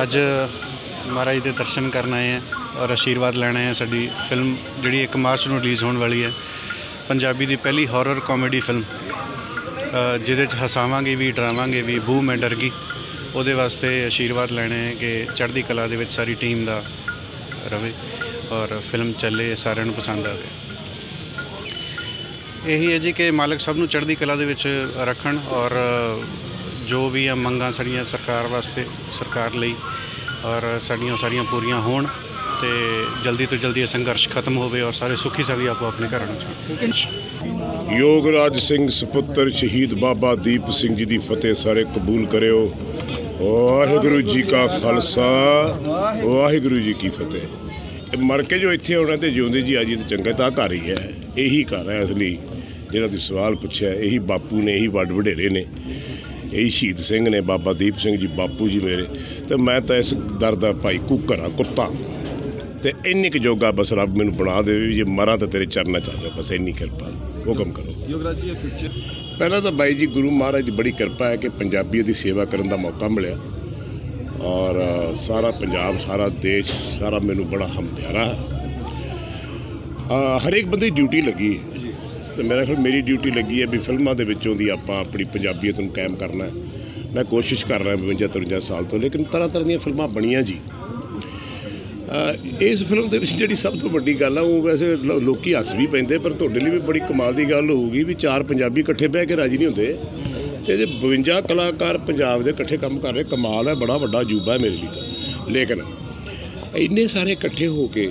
ਅੱਜ ਮਹਾਰਾਜ ਦੇ ਦਰਸ਼ਨ ਕਰਨ ਆਏ ਹਾਂ ਔਰ ਆਸ਼ੀਰਵਾਦ ਲੈਣਾ ਹੈ ਸਾਡੀ ਫਿਲਮ ਜਿਹੜੀ 1 ਮਾਰਚ ਨੂੰ ਰਿਲੀਜ਼ ਹੋਣ ਵਾਲੀ ਹੈ, ਪੰਜਾਬੀ ਦੀ ਪਹਿਲੀ ਹਾਰਰ ਕਾਮੇਡੀ ਫਿਲਮ ਜਿਹਦੇ 'ਚ ਹਸਾਵਾਂਗੇ ਵੀ, ਡਰਾਵਾਂਗੇ ਵੀ, ਬੂ ਮੈਂ ਡਰ ਗਈ। ਉਹਦੇ ਵਾਸਤੇ ਆਸ਼ੀਰਵਾਦ ਲੈਣਾ ਹੈ ਕਿ ਚੜ੍ਹਦੀ ਕਲਾ ਦੇ ਵਿੱਚ ਸਾਰੀ ਟੀਮ ਦਾ ਰਵੇ ਔਰ ਫਿਲਮ ਚੱਲੇ, ਸਾਰਿਆਂ ਨੂੰ ਪਸੰਦ ਆਵੇ। ਇਹੀ ਹੈ ਜੀ ਕਿ ਮਾਲਕ ਸਭ ਨੂੰ ਚੜ੍ਹਦੀ ਕਲਾ ਦੇ ਵਿੱਚ ਰੱਖਣ ਔਰ ਜੋ ਵੀ ਆ ਮੰਗਾਂ ਸਾਡੀਆਂ ਸਰਕਾਰ ਵਾਸਤੇ, ਸਰਕਾਰ ਲਈ, ਔਰ ਸਾਡੀਆਂ ਸਾਰੀਆਂ ਪੂਰੀਆਂ ਹੋਣ ਤੇ ਜਲਦੀ ਤੋਂ ਜਲਦੀ ਇਹ ਸੰਘਰਸ਼ ਖਤਮ ਹੋਵੇ ਔਰ ਸਾਰੇ ਸੁਖੀ ਸਵੀ ਆਪੋ ਆਪਣੇ ਘਰਾਂ ਨੂੰ ਜਾਣ ਯੋਗਰਾਜ ਸਿੰਘ ਸੁਪੁੱਤਰ ਸ਼ਹੀਦ ਬਾਬਾ ਦੀਪ ਸਿੰਘ ਜੀ ਦੀ ਫਤਿਹ ਸਾਰੇ ਕਬੂਲ ਕਰਿਓ। ਵਾਹਿਗੁਰੂ ਜੀ ਕਾ ਖਾਲਸਾ, ਵਾਹਿਗੁਰੂ ਜੀ ਕੀ ਫਤਿਹ। ਇਹ ਮਰ ਕੇ ਜੋ ਇੱਥੇ ਆਉਣਾ ਤੇ ਜਿਉਂਦੇ ਜੀ ਆਜੀ ਤੇ ਚੰਗਾ ਤਾਂ ਘਰ ਹੀ ਹੈ। ਇਹੀ ਘਰ ਹੈ ਅਸਲੀ। ਜਿਹੜਾ ਤੁਸੀਂ ਸਵਾਲ ਪੁੱਛਿਆ, ਇਹੀ ਬਾਪੂ ਨੇ, ਇਹੀ ਵੱਡ ਵਡੇਰੇ ਨੇ। ਇਹੀ ਸ਼ਹੀਦ ਸਿੰਘ ਨੇ ਬਾਬਾ ਦੀਪ ਸਿੰਘ ਜੀ ਬਾਪੂ ਜੀ ਮੇਰੇ ਤੇ ਮੈਂ ਤਾਂ ਇਸ ਦਰ ਦਾ ਭਾਈ ਕੁੱਕਰ ਆ ਕੁੱਤਾ। ਤੇ ਇੰਨੀ ਕੁ ਜੋਗਾ ਬਸ ਰੱਬ ਮੈਨੂੰ ਬਣਾ ਦੇਵੇ ਜੇ ਮਰਾਂ ਤਾਂ ਤੇਰੇ ਚਰਨਾਂ ਚ ਆ ਜਾ ਬਸ ਇੰਨੀ ਕਿਰਪਾ। ਹੁਕਮ ਕਰੋ। ਯੋਗਰਾਜ ਜੀ ਇਹ ਪਿਕਚਰ ਪਹਿਲਾਂ ਤਾਂ ਬਾਈ ਜੀ ਗੁਰੂ ਮਹਾਰਾਜ ਦੀ ਬੜੀ ਕਿਰਪਾ ਹੈ ਕਿ ਪੰਜਾਬੀਅਤ ਦੀ ਸੇਵਾ ਕਰਨ ਦਾ ਮੌਕਾ ਮਿਲਿਆ। ਔਰ ਸਾਰਾ ਪੰਜਾਬ ਸਾਰਾ ਦੇਸ਼ ਸਾਰਾ ਮੈਨੂੰ ਬੜਾ ਹਮ ਪਿਆਰਾ ਹੈ ਅ, ਹਰੇਕ ਬੰਦੇ ਡਿਊਟੀ ਲੱਗੀ। ਤੇ ਮੇਰਾ ਖਿਆਲ ਮੇਰੀ ਡਿਊਟੀ ਲੱਗੀ ਹੈ ਵੀ ਫਿਲਮਾਂ ਦੇ ਵਿੱਚੋਂ ਦੀ ਆਪਾਂ ਆਪਣੀ ਪੰਜਾਬੀਅਤ ਨੂੰ ਕਾਇਮ ਕਰਨਾ ਹੈ। ਮੈਂ ਕੋਸ਼ਿਸ਼ ਕਰ ਰਿਹਾ 52 53 ਸਾਲ ਤੋਂ, ਲੇਕਿਨ ਤਰ੍ਹਾਂ ਤਰ੍ਹਾਂ ਦੀਆਂ ਫਿਲਮਾਂ ਬਣੀਆਂ ਜੀ। ਇਸ ਫਿਲਮ ਦੇ ਵਿੱਚ ਜਿਹੜੀ ਸਭ ਤੋਂ ਵੱਡੀ ਗੱਲ ਆ, ਉਹ ਵੈਸੇ ਲੋ- ਲੋਕੀ ਹੱਸ ਵੀ ਪੈਂਦੇ, ਪਰ ਤੁਹਾਡੇ ਲਈ ਵੀ ਬੜੀ ਕਮਾਲ ਦੀ ਗੱਲ ਹੋਊਗੀ ਵੀ ਚਾਰ ਪੰਜਾਬੀ ਇਕੱਠੇ ਬਹਿ ਕੇ ਰਾਜੀ ਨਹੀਂ ਹੁੰਦੇ। ਤੇ ਜੇ 52 ਕਲਾਕਾਰ ਪੰਜਾਬ ਦੇ ਇਕੱਠੇ ਕੰਮ ਕਰ ਰਹੇ, ਕਮਾਲ ਹੈ, ਬੜਾ ਵੱਡਾ ਅਜੂਬਾ ਹੈ ਮੇਰੇ ਲਈ ਤਾਂ। ਲੇਕਿਨ ਇੰਨੇ ਸਾਰੇ ਇਕੱਠੇ ਹੋ ਕੇ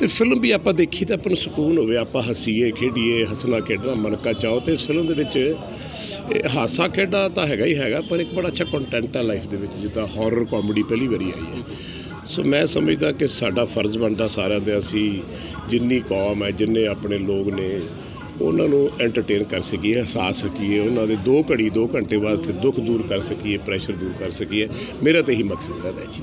ਤੇ ਫਿਲਮ ਵੀ ਆਪਾਂ ਦੇਖੀ ਤਾਂ ਆਪਾਂ ਨੂੰ ਸਕੂਨ ਹੋਵੇ, ਆਪਾਂ ਹੱਸੀਏ, ਖੇਡੀਏ, ਹੱਸਣਾ, ਖੇਡਣਾ ਮਨਕਾ ਚਾਹੋ ਤੇ ਇਸ ਫਿਲਮ ਦੇ ਵਿੱਚ, ਇਹ ਹਾਸਾ ਖੇਡਾ ਤਾਂ ਹੈਗਾ ਹੀ ਹੈਗਾ, ਪਰ ਇੱਕ ਬੜਾ ਅੱਛਾ ਕੰਟੈਂਟ ਆ ਲਾਈਫ ਦੇ ਵਿੱਚ, ਜਿੱਦਾਂ ਹਾਰਰ ਕਾਮੇਡੀ ਪਹਿਲੀ ਵਾਰੀ ਆਈ ਹੈ। ਸੋ ਮੈਂ ਸਮਝਦਾ ਕਿ ਸਾਡਾ ਫਰਜ਼ ਬਣਦਾ ਸਾਰਿਆਂ ਦੇ ਅਸੀਂ ਜਿੰਨੀ ਕੌਮ ਹੈ, ਜਿੰਨੇ ਆਪਣੇ ਲੋਕ ਨੇ, ਉਹਨਾਂ ਨੂੰ ਐਂਟਰਟੇਨ ਕਰ ਸਕੀਏ, ਹਸਾ ਸਕੀਏ, ਉਹਨਾਂ ਦੇ ਦੋ ਘੜੀ, ਦੋ ਘੰਟੇ ਵਾਸਤੇ ਦੁੱਖ ਦੂਰ ਕਰ ਸਕੀਏ ਪ੍ਰੈਸ਼ਰ ਦੂਰ ਕਰ ਸਕੀਏ। ਮੇਰਾ ਤਾਂ ਇਹੀ ਮਕਸਦ ਰਹਿੰਦਾ ਜੀ।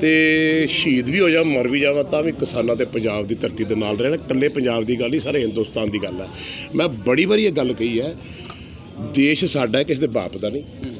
ਤੇ ਸ਼ਹੀਦ ਵੀ ਹੋ ਜਾ ਮਰ ਵੀ ਜਾਵਾਂ, ਤਾਂ ਵੀ ਕਿਸਾਨਾਂ ਤੇ ਪੰਜਾਬ ਦੀ ਧਰਤੀ ਦੇ ਨਾਲ ਰਹਿਣਾ। ਇਕੱਲੇ ਪੰਜਾਬ ਦੀ ਗੱਲ ਨਹੀਂ, ਸਾਰੇ ਹਿੰਦੁਸਤਾਨ ਦੀ ਗੱਲ ਹੈ। ਮੈਂ ਬੜੀ ਵਾਰੀ ਇਹ ਗੱਲ ਕਹੀ ਹੈ, ਦੇਸ਼ ਸਾਡਾ ਕਿਸੇ ਦੇ ਬਾਪ ਦਾ ਨਹੀਂ।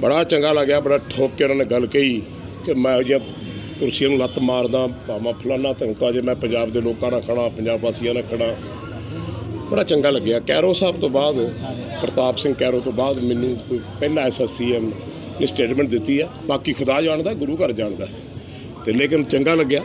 ਬੜਾ ਚੰਗਾ ਲੱਗਿਆ, ਬੜਾ ਠੋਕ ਕੇ ਉਹਨਾਂ ਨੇ ਗੱਲ ਕਹੀ ਕਿ ਮੈਂ ਜੇ ਕੁਰਸੀਆਂ ਨੂੰ ਲੱਤ ਮਾਰਦਾ, ਭਾਵਾਂ ਫਲਾਨਾ ਧਮਕਾ ਜੇ ਮੈਂ ਪੰਜਾਬ ਦੇ ਲੋਕਾਂ ਨਾਲ ਖੜਾ, ਪੰਜਾਬ ਵਾਸੀਆਂ ਨਾਲ ਖੜਾ। ਬੜਾ ਚੰਗਾ ਲੱਗਿਆ। ਕੈਰੋ ਸਾਹਿਬ ਤੋਂ ਬਾਅਦ, ਪ੍ਰਤਾਪ ਸਿੰਘ ਕੈਰੋ ਤੋਂ ਬਾਅਦ ਮੈਨੂੰ ਕੋਈ ਪਹਿਲਾ ਐਸਾ ਸੀਐਮ ਨੇ ਸਟੇਟਮੈਂਟ ਦਿੱਤੀ ਆ। ਬਾਕੀ ਖੁਦਾ ਜਾਣਦਾ, ਗੁਰੂ ਘਰ ਜਾਣਦਾ। ਤੇ ਲੇਕਿਨ ਚੰਗਾ ਲੱਗਿਆ।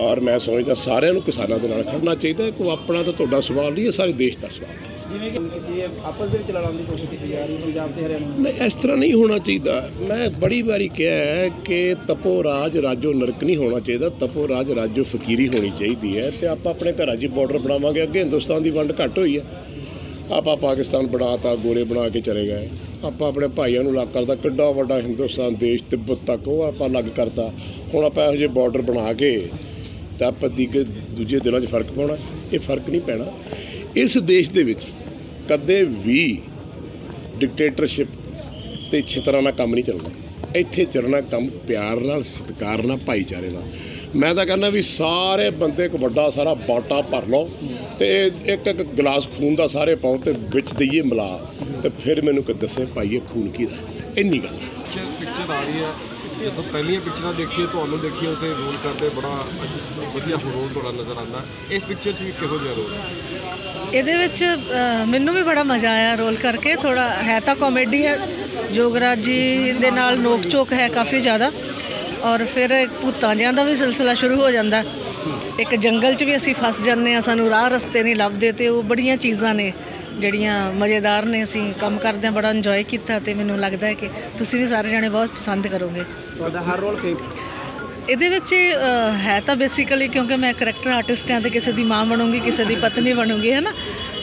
ਔਰ ਮੈਂ ਸਮਝਦਾ ਸਾਰਿਆਂ ਨੂੰ ਕਿਸਾਨਾਂ ਦੇ ਨਾਲ ਖੜਨਾ ਚਾਹੀਦਾ। ਕੋਈ ਆਪਣਾ ਤਾਂ ਤੁਹਾਡਾ ਸਵਾਲ ਨਹੀਂ ਹੈ ਸਾਰੇ ਦੇਸ਼ ਦਾ ਸਵਾਲ ਹੈ ਜਿਵੇਂ ਕਿ ਕੀ ਇਹ ਆਪਸ ਦੇ ਵਿੱਚ ਲੜਾਉਣ ਦੀ ਕੋਸ਼ਿਸ਼ ਕੀਤੀ ਜਾ ਰਹੀ ਪੰਜਾਬ ਤੇ ਹਰਿਆਣਾ ਨਹੀਂ, ਇਸ ਤਰ੍ਹਾਂ ਨਹੀਂ ਹੋਣਾ ਚਾਹੀਦਾ। ਮੈਂ ਬੜੀ ਵਾਰੀ ਕਿਹਾ ਹੈ ਕਿ ਤਪੋ ਰਾਜ ਰਾਜੋ ਨਰਕ ਨਹੀਂ ਹੋਣਾ ਚਾਹੀਦਾ। ਤਪੋ ਰਾਜ ਰਾਜੋ ਫਕੀਰੀ ਹੋਣੀ ਚਾਹੀਦੀ ਹੈ ਤੇ ਆਪਾਂ ਆਪਣੇ ਘਰਾਂ 'ਚ ਬਾਰਡਰ ਬਣਾਵਾਂਗੇ। ਅੱਗੇ ਹਿੰਦੁਸਤਾਨ ਦੀ ਵੰਡ ਘੱਟ ਹੋਈ ਹੈ। ਆਪਾਂ ਪਾਕਿਸਤਾਨ ਬਣਾਤਾ ਗੋਰੇ ਬਣਾ ਕੇ ਚਲੇ ਗਏ। ਆਪਾਂ ਆਪਣੇ ਭਾਈਆਂ ਨੂੰ ਅਲੱਗ ਕਰਤਾ। ਕਿੱਡਾ ਵੱਡਾ ਹਿੰਦੁਸਤਾਨ ਦੇਸ਼ ਤਿੱਬਤ ਤੱਕ, ਉਹ ਆਪਾਂ ਅਲੱਗ ਕਰਤਾ। ਹੁਣ ਆਪਾਂ ਇਹੋ ਜਿਹੇ ਬਾਰਡਰ ਬਣਾ ਕੇ ਤਾਂ ਆਪਾਂ ਦੀ ਦੂਜੇ ਦਿਨਾਂ 'ਚ ਫ਼ਰਕ ਪਾਉਣਾ। ਇਹ ਫ਼ਰਕ ਨਹੀਂ ਪੈਣਾ। ਇਸ ਦੇਸ਼ ਦੇ ਵਿੱਚ ਕਦੇ ਵੀ ਡਿਕਟੇਟਰਸ਼ਿਪ ਤੇ ਛਿਤਰਾਂ ਨਾਲ ਕੰਮ ਨਹੀਂ ਚੱਲਦਾ। ਇੱਥੇ ਚੱਲਣਾ ਕੰਮ ਪਿਆਰ ਨਾਲ, ਸਤਿਕਾਰ ਨਾਲ, ਭਾਈਚਾਰੇ ਨਾਲ। ਮੈਂ ਤਾਂ ਕਹਿੰਦਾ ਵੀ ਸਾਰੇ ਬੰਦੇ ਇੱਕ ਵੱਡਾ ਸਾਰਾ ਬਾਟਾ ਭਰ ਲਓ ਤੇ ਇੱਕ ਇੱਕ ਗਲਾਸ ਖੂਨ ਦਾ ਸਾਰੇ ਪਾਓ ਤੇ ਵਿੱਚ ਦਈਏ ਮਿਲਾ ਤੇ ਫਿਰ ਮੈਨੂੰ ਕਿ ਦੱਸੇ ਭਾਈ ਇਹ ਖੂਨ ਦਾ। ਇੰਨੀ ਗੱਲ ਪਿਕਚਰ ਆ ਰਹੀ ਹੈ। ਜਦੋਂ ਪਹਿਲੀਆਂ ਪਿਕਚਰਾਂ ਦੇਖੀਏ ਤੁਹਾਨੂੰ ਦੇਖੀਏ ਉੱਥੇ ਰੋਲ ਕਰਦੇ, ਬੜਾ ਵਧੀਆ ਰੋਲ ਤੁਹਾਡਾ ਨਜ਼ਰ ਆਉਂਦਾ। ਇਸ ਪਿਕਚਰ 'ਚ ਵੀ ਕਿਹੋ ਜਿਹਾ ਰੋਲ? ਇਹਦੇ ਵਿੱਚ ਮੈਨੂੰ ਵੀ ਬੜਾ ਮਜ਼ਾ ਆਇਆ ਰੋਲ ਕਰਕੇ। ਥੋੜਾ ਹੈ ਤਾਂ ਕਾਮੇਡੀ ਹੈ। ਜੋਗਰਾਜ ਜੀ ਦੇ ਨਾਲ ਨੋਕ ਝੋਕ ਹੈ ਕਾਫੀ ਜ਼ਿਆਦਾ। ਔਰ ਫਿਰ ਭੂਤਾਂ ਜਿਹਾਂ ਦਾ ਵੀ ਸਿਲਸਿਲਾ ਸ਼ੁਰੂ ਹੋ ਜਾਂਦਾ। ਇੱਕ ਜੰਗਲ 'ਚ ਵੀ ਅਸੀਂ ਫਸ ਜਾਂਦੇ ਆ ਸਾਨੂੰ ਰਾਹ ਰਸਤੇ ਨਹੀਂ ਲੱਭਦੇ ਤੇ ਉਹ ਬੜੀਆਂ ਚੀਜ਼ਾਂ ਨੇ। ਜਿਹੜੀਆਂ ਮਜ਼ੇਦਾਰ ਨੇ ਅਸੀਂ ਕੰਮ ਕਰਦਿਆਂ ਬੜਾ ਇੰਜੋਏ ਕੀਤਾ ਤੇ ਮੈਨੂੰ ਲੱਗਦਾ ਹੈ ਕਿ ਤੁਸੀਂ ਵੀ ਸਾਰੇ ਜਣੇ ਬਹੁਤ ਪਸੰਦ ਕਰੋਗੇ। ਤੁਹਾਡਾ ਹਰ ਰੋਲ ਇਹਦੇ ਵਿੱਚ ਹੈ ਤਾਂ ਬੇਸਿਕਲੀ ਕਿਉਂਕਿ ਮੈਂ ਕਰੈਕਟਰ ਆਰਟਿਸਟ ਹਾਂ ਤੇ ਕਿਸੇ ਦੀ ਮਾਂ ਬਣੂੰਗੀ ਕਿਸੇ ਦੀ ਪਤਨੀ ਬਣੂੰਗੀ ਹੈ ਨਾ?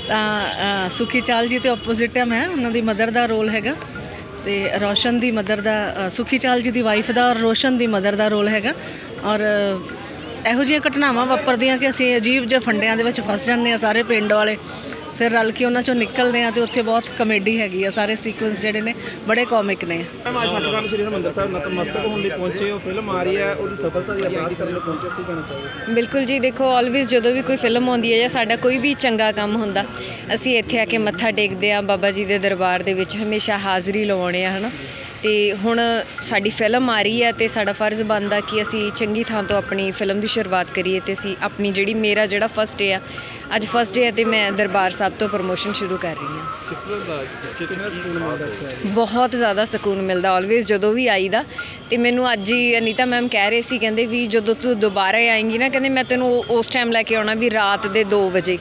ਤਾਂ ਸੁਖੀ ਚਾਲ ਜੀ ਤੇ ਆਪੋਜ਼ਿਟ ਹੈ ਮੈਂ ਉਹਨਾਂ ਦੀ ਮਦਰ ਦਾ ਰੋਲ ਹੈਗਾ ਤੇ ਰੋਸ਼ਨ ਦੀ ਮਦਰ ਦਾ ਸੁਖੀ ਚਾਲ ਜੀ ਦੀ ਵਾਈਫ ਦਾ ਔਰ ਰੋਸ਼ਨ ਦੀ ਮਦਰ ਦਾ ਰੋਲ ਹੈਗਾ। ਔਰ ਇਹੋ ਜਿਹੀਆਂ ਘਟਨਾਵਾਂ ਵਾਪਰਦੀਆਂ ਕਿ ਅਸੀਂ ਅਜੀਬ ਜਿਹੇ ਫੰਡਿਆਂ ਦੇ ਵਿੱਚ ਫਸ ਜਾਂਦੇ ਆ ਸਾਰੇ ਪਿੰਡ ਵਾਲੇ। ਫਿਰ ਰਲ ਕੇ ਉਹਨਾਂ ਚੋਂ ਨਿਕਲਦੇ ਆ ਤੇ ਉੱਥੇ ਬਹੁਤ ਕਮੇਡੀ ਹੈਗੀ ਆ ਸਾਰੇ ਸੀਕੁਐਂਸ ਜਿਹੜੇ ਨੇ ਬੜੇ ਕਾਮਿਕ ਨੇ। ਮੈਂ ਅੱਜ ਸੱਚਖੰਡ ਸ੍ਰੀ ਹਰਿਮੰਦਰ ਸਾਹਿਬ ਨਤਮਸਤਕ ਹੋਣ ਲਈ ਪਹੁੰਚੇ ਹੋ ਫਿਲਮ ਆ ਰਹੀ ਹੈ ਉਹਦੀ ਸਫਲਤਾ ਦੀ ਅਪਡੇਟ ਕਰਨ ਲਈ ਪਹੁੰਚੇ ਹੋ ਕੀ ਕਹਿਣਾ ਚਾਹੋਗੇ? ਬਿਲਕੁਲ ਜੀ ਦੇਖੋ ਆਲਵੇਜ਼ ਜਦੋਂ ਵੀ ਕੋਈ ਫਿਲਮ ਆਉਂਦੀ ਹੈ ਜਾਂ ਸਾਡਾ ਕੋਈ ਵੀ ਚੰਗਾ ਕੰਮ ਹੁੰਦਾ ਅਸੀਂ ਇੱਥੇ ਆ ਕੇ ਮੱਥਾ ਟੇਕਦੇ ਆ ਬਾਬਾ ਜੀ ਦੇ ਦਰਬਾਰ ਦੇ ਵਿੱਚ ਹਮੇਸ਼ਾ ਹਾਜ਼ਰੀ ਲਵਾਉਣੇ ਆ ਹਨਾ? ਤੇ ਹੁਣ ਸਾਡੀ ਫਿਲਮ ਆ ਰਹੀ ਹੈ ਤੇ ਸਾਡਾ ਫਰਜ਼ ਬਣਦਾ ਕਿ ਅਸੀਂ ਚੰਗੀ ਥਾਂ ਤੋਂ ਆਪਣੀ ਫਿਲਮ ਦੀ ਸ਼ੁਰੂਆਤ ਕਰੀਏ ਤੇ ਅਸੀਂ ਆਪਣੀ ਜਿਹੜੀ ਮੇਰਾ ਜਿਹੜਾ ਫਸਟ ਡੇ ਆ ਅੱਜ ਫਸਟ ਡੇ ਹੈ ਤੇ ਮੈਂ ਦਰਬਾਰ ਸਾਹਿਬ ਤੋਂ ਪ੍ਰਮੋਸ਼ਨ ਸ਼ੁਰੂ ਕਰ ਰਹੀ ਹਾਂ। ਕਿਸ ਤਰ੍ਹਾਂ ਦਾ ਪਿਕਚਰ ਕਿੰਨਾ ਸਕੂਨ ਮਿਲਦਾ ਇੱਥੇ ਬਹੁਤ ਜ਼ਿਆਦਾ ਸਕੂਨ ਮਿਲਦਾ ਆਲਵੇਜ਼ ਜਦੋਂ ਵੀ ਆਈਦਾ। ਤੇ ਮੈਨੂੰ ਅੱਜ ਹੀ ਅਨੀਤਾ ਮੈਮ ਕਹਿ ਰਹੇ ਸੀ ਕਹਿੰਦੇ ਵੀ ਜਦੋਂ ਤੂੰ ਦੁਬਾਰਾ ਆਏਂਗੀ ਨਾ ਕਹਿੰਦੇ ਮੈਂ ਤੈਨੂੰ ਉਸ ਟਾਈਮ ਲੈ ਕੇ ਆਉਣਾ ਵੀ ਰਾਤ ਦੇ 2 ਵਜੇ।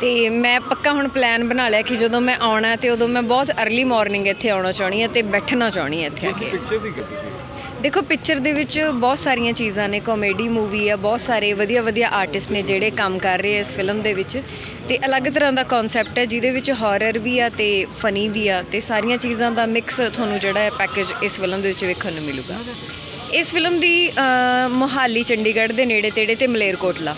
ਤੇ ਮੈਂ ਪੱਕਾ ਹੁਣ ਪਲਾਨ ਬਣਾ ਲਿਆ ਕਿ ਜਦੋਂ ਮੈਂ ਆਉਣਾ ਤੇ ਉਦੋਂ ਮੈਂ ਬਹੁਤ अर्ਲੀ ਮਾਰਨਿੰਗ ਇੱਥੇ ਆਉਣਾ ਚਾਹਣੀ ਹਾਂ ਤੇ ਬੈਠਣਾ ਚਾਹਣੀ ਹਾਂ ਇੱਥੇ ਆ ਕੇ। ਪਿਕਚਰ ਦੀ ਦੇਖੋ ਪਿਕਚਰ ਦੇ ਵਿੱਚ ਬਹੁਤ ਸਾਰੀਆਂ ਚੀਜ਼ਾਂ ਨੇ ਕਾਮੇਡੀ ਮੂਵੀ ਆ ਬਹੁਤ ਸਾਰੇ ਵਧੀਆ ਵਧੀਆ ਆਰਟਿਸਟ ਨੇ ਜਿਹੜੇ ਕੰਮ ਕਰ ਰਹੇ ਆ ਇਸ ਫਿਲਮ ਦੇ ਵਿੱਚ। ਤੇ ਅਲੱਗ ਤਰ੍ਹਾਂ ਦਾ ਕਨਸੈਪਟ ਹੈ ਜਿਹਦੇ ਵਿੱਚ ਹਾਰਰ ਵੀ ਆ ਤੇ ਫਨੀ ਵੀ ਆ ਤੇ ਸਾਰੀਆਂ ਚੀਜ਼ਾਂ ਦਾ ਮਿਕਸ ਤੁਹਾਨੂੰ ਜਿਹੜਾ ਹੈ ਪੈਕੇਜ ਇਸ ਫਿਲਮ ਦੇ ਵਿੱਚ ਵੇਖਣ ਨੂੰ ਮਿਲੂਗਾ। ਇਸ ਫਿਲਮ ਦੀ ਮੋਹਾਲੀ ਚੰਡੀਗੜ੍ਹ ਦੇ ਨੇੜੇ ਤੇੜੇ ਤੇ ਮਲੇਰਕੋਟਲਾ।